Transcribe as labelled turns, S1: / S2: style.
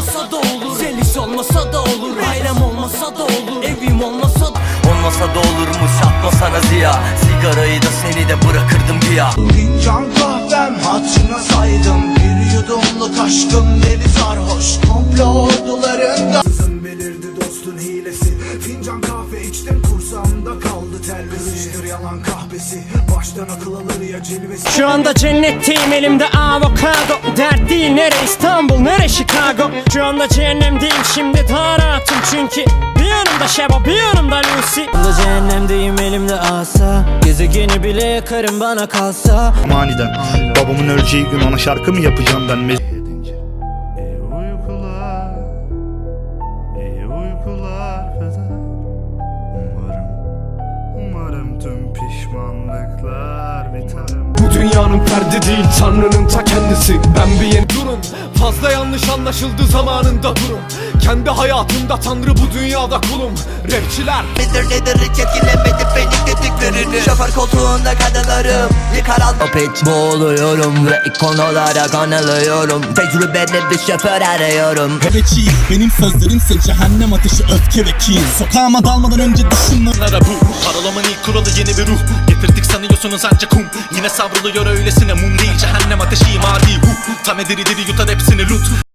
S1: olmasa da olur. Zelis olmasa da olur. Ailem olmasa da olur. Evim olmasa da
S2: Olmasa da olurmuş atmasana ziya. Sigarayı da seni de bırakırdım güya.
S3: Fincan kahvem hatırına saydım. Bir yudumluk aşkım kaldı telvesi yalan kahvesi. Baştan akıl alır ya cilvesi.
S1: Şu anda cennetteyim elimde avokado. Dert değil nere İstanbul nere Chicago? Şu anda cehennemdeyim şimdi daha rahatım çünkü Bir yanımda Şeba bir yanımda Lucy. Anda cehennemdeyim elimde asa. Gezegeni bile yakarım bana kalsa.
S4: Maniden Babamın öleceği gün ona şarkı mı yapacağım ben? Mez-
S5: İyi uykular, iyi uykular tüm pişmanlıklar biter.
S6: Bu dünyanın ferdi değil tanrının ta kendisi. Ben bir yeni durun Fazla yanlış anlaşıldı zamanında durun Kendi hayatımda tanrı bu dünyada kulum. Rapçiler.
S2: Nedir nedir hiç etkilemedi beni dediklerini. Şoför koltuğunda kadınlarım Yıkar al hiç boğuluyorum Ve konulara kanalıyorum Tecrübeli bir şoför arıyorum.
S7: Nöbetçi Benim sözlerimse cehennem ateşi öfke ve kin. Sokağıma dalmadan önce düşünme
S8: bu Kuralı yeni bir ruh. Getirdik sanıyorsunuz ancak kum. Yine savruluyor öylesine mum değil Cehennem ateşi madi hu. Tam ediri diri yutar hepsini loot